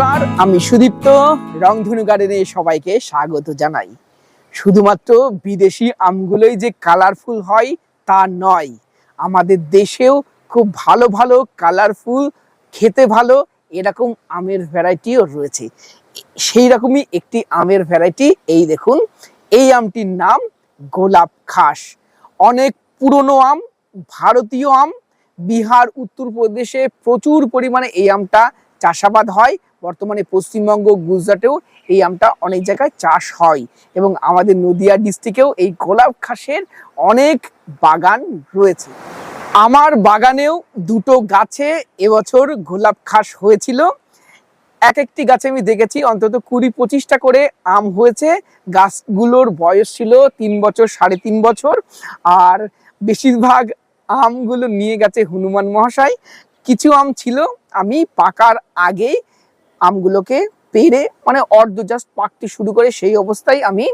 নমস্কার, আমি সুদীপ্ত। রংধনু গার্ডেনে সবাইকে স্বাগত জানাই। শুধুমাত্র বিদেশি আমগুলোই যে কালারফুল হয়, তা নয়। আমাদের দেশেও খুব ভালো ভালো কালারফুল খেতে ভালো, এরকম আমের ভ্যারাইটিও রয়েছে। সেই রকমই একটি আমের ভ্যারাইটি এই দেখুন। এই আমটির নাম গোলাপ খাস। অনেক পুরনো আম, ভারতীয় আম। বিহার, উত্তরপ্রদেশে প্রচুর পরিমাণে এই আমটা চাষাবাদ হয়। বর্তমানে পশ্চিমবঙ্গ, গুজরাটেও এই আমটা অনেক জায়গায় চাষ হয় এবং আমাদের নদিয়া ডিস্ট্রিক্টেও এই গোলাপ খাসের অনেক বাগান রয়েছে। আমার বাগানেও দুটো গাছে এবছর গোলাপ খাস হয়েছিল। এক একটি গাছে আমি দেখেছি, অন্তত কুড়ি পঁচিশটা করে আম হয়েছে। গাছগুলোর বয়স ছিল তিন বছর, সাড়ে তিন বছর। আর বেশিরভাগ আমগুলো নিয়ে গেছে হনুমান মহাশয়। কিছু আম ছিল, আমি পাকার আগেই আমগুলোকে পেরে মানে অর্ধ জাস্ট পাকতে শুরু করে সেই অবস্থায় আমি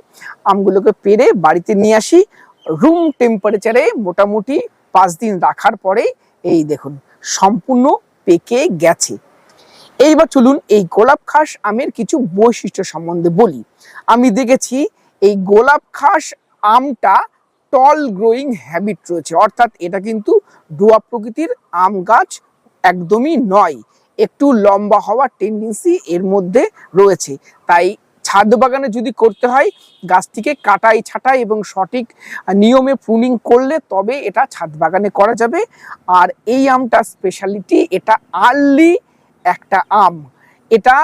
আমগুলোকে পেরে বাড়িতে নিয়ে আসি। রুম টেম্পারেচারে মোটামুটি পাঁচ দিন রাখার পরে এই দেখুন, সম্পূর্ণ পেকে গেছে। এইবার চলুন এই গোলাপ খাস আমের কিছু বৈশিষ্ট্য সম্বন্ধে বলি। আমি দেখেছি এই গোলাপ খাস আমটা টল গ্রোয়িং হ্যাবিট রয়েছে। অর্থাৎ এটা কিন্তু ডোয়া প্রকৃতির আম গাছ একদমই নয়। একটু লম্বা হওয়ার টেন্ডেন্সি এর মধ্যে রয়েছে। তাই ছাদ বাগানে যদি করতে হয়, গাছটিকে কাটাই ছাটাই এবং সঠিক নিয়মে প্রুনিং করলে তবে এটা ছাদ বাগানে করা যাবে। আর এই আমটা স্পেশালিটি এটা আর্লি একটা আম। এটা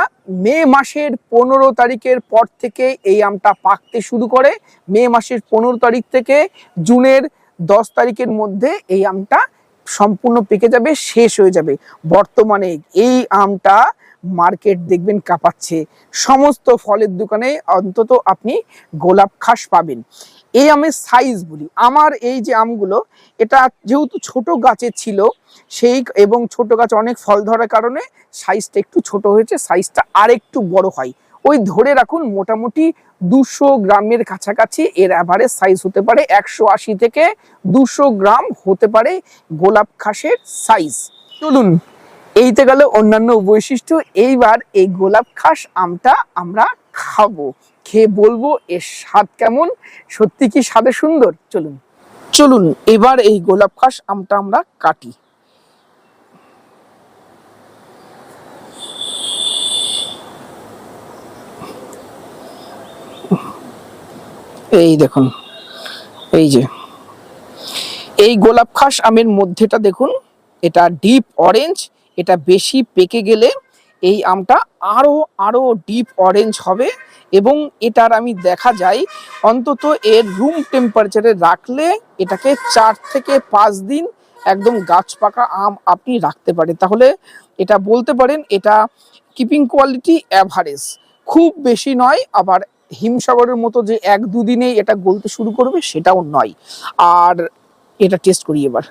মে মাসের পনেরো তারিখের পর থেকে এই আমটা পাকতে শুরু করে। মে মাসের পনেরো তারিখ থেকে জুনের দশ তারিখের মধ্যে এই আমটা সম্পূর্ণ পেকে যাবে, শেষ হয়ে যাবে। বর্তমানে এই আমটা মার্কেট দেখবেন কাঁপাচ্ছে। সমস্ত ফলের দোকানে অন্তত আপনি গোলাপ খাস পাবেন। এই আমের সাইজ বলি, আমার এই যে আমগুলো, এটা যেহেতু ছোট গাছে ছিল, সেই এবং ছোট গাছ অনেক ফল ধরার কারণে সাইজটা একটু ছোট হয়েছে সাইজটা আরেকটু বড় হয়। ওই ধরে রাখুন মোটামুটি দুশো গ্রামের কাছাকাছি এর অ্যাভারেজ সাইজ হতে পারে একশো আশি থেকে দুশো গ্রাম হতে পারে গোলাপ খাসের সাইজ চলুন, এইতে গেল অন্যান্য বৈশিষ্ট্য। এইবার এই গোলাপ খাস আমটা আমরা খাব, খেয়ে বলব এর স্বাদ কেমন, সত্যি কি স্বাদে সুন্দর? চলুন চলুন, এবার এই গোলাপ খাস আমটা আমরা কাটি। এই দেখুন, এই যে। এই গোলাপ খাস আমের মধ্যেটা দেখুন, এটা ডিপ অরেঞ্জ এটা বেশি পেকে গেলে এই আমটা আরও আরও ডিপ অরেঞ্জ হবে এবং এটার আমি দেখা যায় অন্তত এর রুম টেম্পারেচারে রাখলে এটাকে চার থেকে পাঁচ দিন একদম গাছ পাকা আম আপনি রাখতে পারেন। তাহলে এটা বলতে পারেন এটা কিপিং কোয়ালিটি অ্যাভারেজ খুব বেশি নয়, আবার হিমসাগরের মতো যে এক দুদিনে এটা গলতে শুরু করবে, সেটাও নয়। আর এটা টেস্ট করি এবার।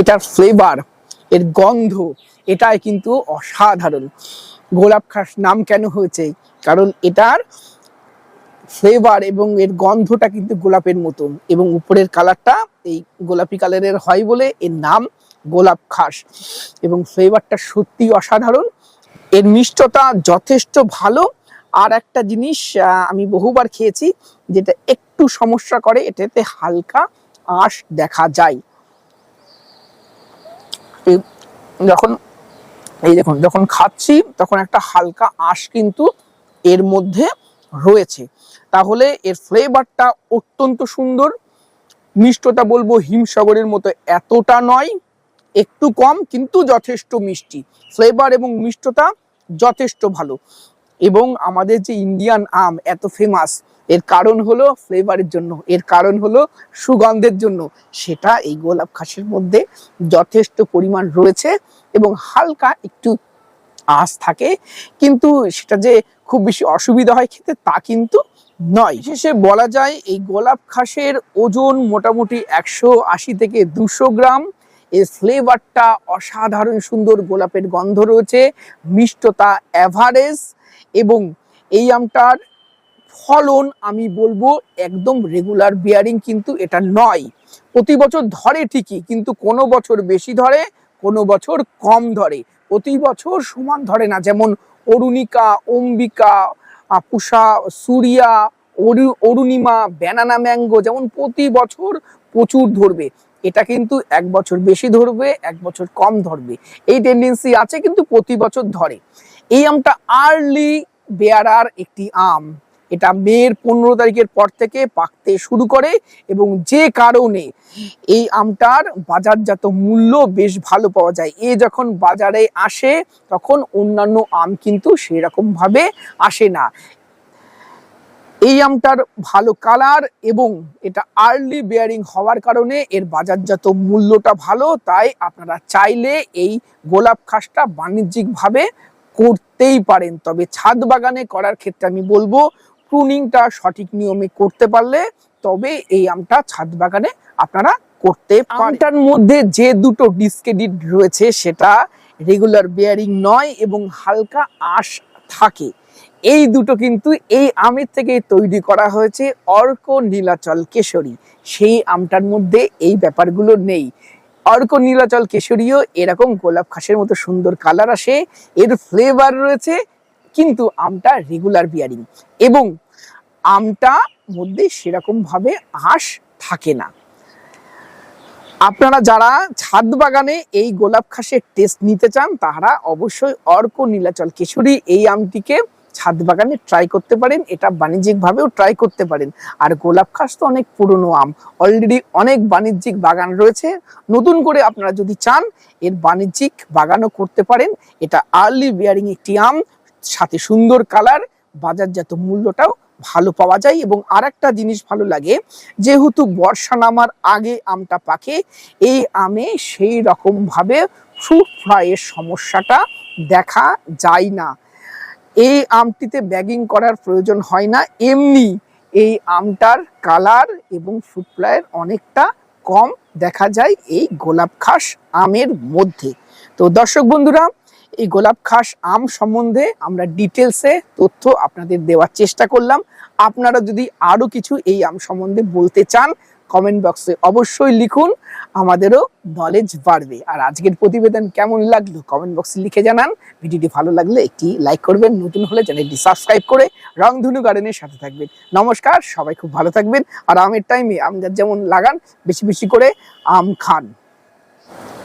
এটার ফ্লেভার এর গন্ধ, এটাই কিন্তু অসাধারণ। গোলাপ খাস নাম কেন হয়েছে? কারণ এটার ফ্লেভার এবং এর গন্ধটা কিন্তু গোলাপের মতন এবং উপরের কালারটা এই গোলাপি কালারের হয় বলে এর নাম গোলাপ খাস এবং ফ্লেভারটা সত্যি অসাধারণ। এর মিষ্টতা যথেষ্ট ভালো। আর একটা জিনিস আমি বহুবার খেয়েছি যেটা একটু সমস্যা করে, এটাতে হালকা আঁশ দেখা যায়। যখন, এই দেখুন, যখন খাচ্ছি তখন একটা হালকা আঁশ কিন্তু এর মধ্যে রয়েছে। তাহলে এর ফ্লেভারটা অত্যন্ত সুন্দর। মিষ্টতা বলব হিমসাগরের মতো এতটা নয়, একটু কম কিন্তু যথেষ্ট মিষ্টি। ফ্লেভার এবং মিষ্টতা যথেষ্ট ভালো। এবং আমাদের যে ইন্ডিয়ান আম এত ফেমাস এর কারণ হলো ফ্লেভারের জন্য, এর কারণ হলো সুগন্ধের জন্য। সেটা এই গোলাপ খাসের মধ্যে যথেষ্ট পরিমাণ রয়েছে এবং হালকা একটু আঁশ থাকে, কিন্তু সেটা যে খুব বেশি অসুবিধা হয় খেতে তা কিন্তু নয়। শেষে বলা যায়, এই গোলাপ খাসের ওজন মোটামুটি একশো আশি থেকে দুশো গ্রাম। এর ফ্লেভারটা অসাধারণ সুন্দর গোলাপের গন্ধ রয়েছে, মিষ্টতা অ্যাভারেজ এবং এই আমটার ফলন আমি বলব একদম রেগুলার বিয়ারিং কিন্তু এটা নয়। প্রতি বছর ধরে ঠিকই, কিন্তু কোনো বছর বেশি ধরে, কোনো বছর কম ধরে। প্রতি বছর সমান ধরে না, যেমন অরুণিকা, অম্বিকা পুষা সুরিয়া, অরু- অরুণিমা, ব্যানানা ম্যাঙ্গো, যেমন প্রতি বছর প্রচুর ধরবে। এটা কিন্তু এক বছর বেশি ধরবে, এক বছর কম ধরবে। এই টেন্ডেন্সি আছে কিন্তু প্রতি বছর ধরে। এই আমটা আর্লি বেয়ারার একটি আম। এটা মের পনেরো তারিখের পর থেকে পাকতে শুরু করে এবং যে কারণে এই আমটার বাজারজাত মূল্য বেশ ভালো পাওয়া যায়। এ যখন বাজারে আসে, তখন অন্যান্য আম কিন্তু সেরকম ভাবে আসে না। এই আমটার ভালো কালার এবং এটা আর্লি বেয়ারিং হওয়ার কারণে এর বাজারজাত মূল্যটা ভালো, তাই আপনারা চাইলে এই গোলাপ খাসটা বাণিজ্যিকভাবে করতেই পারেন। তবে ছাদ বাগানে করার ক্ষেত্রে আমি বলব প্রুনিংটা সঠিক নিয়মে করতে পারলে তবে এই আমটা ছাদ বাগানে আপনারা করতে পারেন। মধ্যে যে দুটো ডিসক্রেডিট রয়েছে সেটা রেগুলার বেয়ারিং নয় এবং হালকা আঁশ থাকে। এই দুটো কিন্তু এই আমের থেকে তৈরি করা হয়েছে অর্ক নীলাচল কেশরী। সেই আমটার মধ্যে এই ব্যাপারগুলো নেই। অর্ক নীলাচল কেশরীও এরকম গোলাপ খাসের মতো সুন্দর কালার আসে, এর ফ্লেভার রয়েছে, কিন্তু আমটা রেগুলার বিয়ারিং এবং আমটা মধ্যে সেরকম ভাবে আঁশ থাকে না। আপনারা যারা ছাদ বাগানে এই গোলাপ খাসের টেস্ট নিতে চান তারা অবশ্যই অর্ক, নীলাচল, কেশরী এই আমটিকে ছাদ বাগানে ট্রাই করতে পারেন। এটা বাণিজ্যিকভাবেও ট্রাই করতে পারেন। আর গোলাপ খাস তো অনেক পুরনো আম। অলরেডি অনেক বাণিজ্যিক বাগান রয়েছে। নতুন করে আপনারা যদি চান, এর বাণিজ্যিক বাগানও করতে পারেন। এটা আর্লি বিয়ারিং একটি আম, সাথে সুন্দর কালার বাজারজাত মূল্যটাও ভালো পাওয়া যায় এবং আরেকটা জিনিস ভালো লাগে, যেহেতু বর্ষা নামার আগে আমটা পাকে, এই আমে সেই রকম ভাবে ফ্রুট ফ্লাইয়ের সমস্যাটা দেখা যায় না। এই আমটিতে ব্যাগিং করার প্রয়োজন হয় না, এমনি এই আমটার কালার এবং ফ্রুট ফ্লাইয়ের অনেকটা কম দেখা যায় এই গোলাপ খাস আমের মধ্যে। তো দর্শক বন্ধুরা এই গোলাপ খাস আম সম্বন্ধে আমরা ডিটেলসে তথ্য আপনাদের দেওয়ার চেষ্টা করলাম। আপনারা যদি আরও কিছু এই আম সম্বন্ধে বলতে চান কমেন্ট বক্সে অবশ্যই লিখুন, আমাদেরও নলেজ বাড়বে। আর আজকের প্রতিবেদন কেমন লাগল কমেন্ট বক্সে লিখে জানান। ভিডিওটি ভালো লাগলে একটি লাইক করবেন, নতুন হলে চ্যানেলটি সাবস্ক্রাইব করে রংধনু গার্ডেনের সাথে থাকবেন। নমস্কার, সবাই খুব ভালো থাকবেন। আর আমের টাইমে আম যেমন লাগান, বেশি বেশি করে আম খান।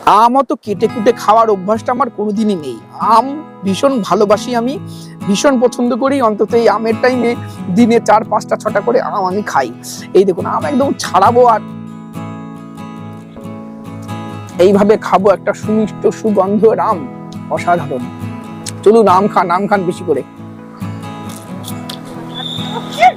আম অত কেটে কুটে খাওয়ার অভ্যাসটা আমার কোনোদিনই নেই। আম ভীষণ ভালোবাসি আমি, ভীষণ পছন্দ করি, অন্তত এই আমের টাইমে দিনে চার, পাঁচটা, ছটা করে আম আমি খাই। এই দেখুন, আম একদম ছাড়াবো আর এইভাবে খাব একটা সুমিষ্ট, সুগন্ধ আম অসাধারণ। চলুন, আম খান আম খান বেশি করে।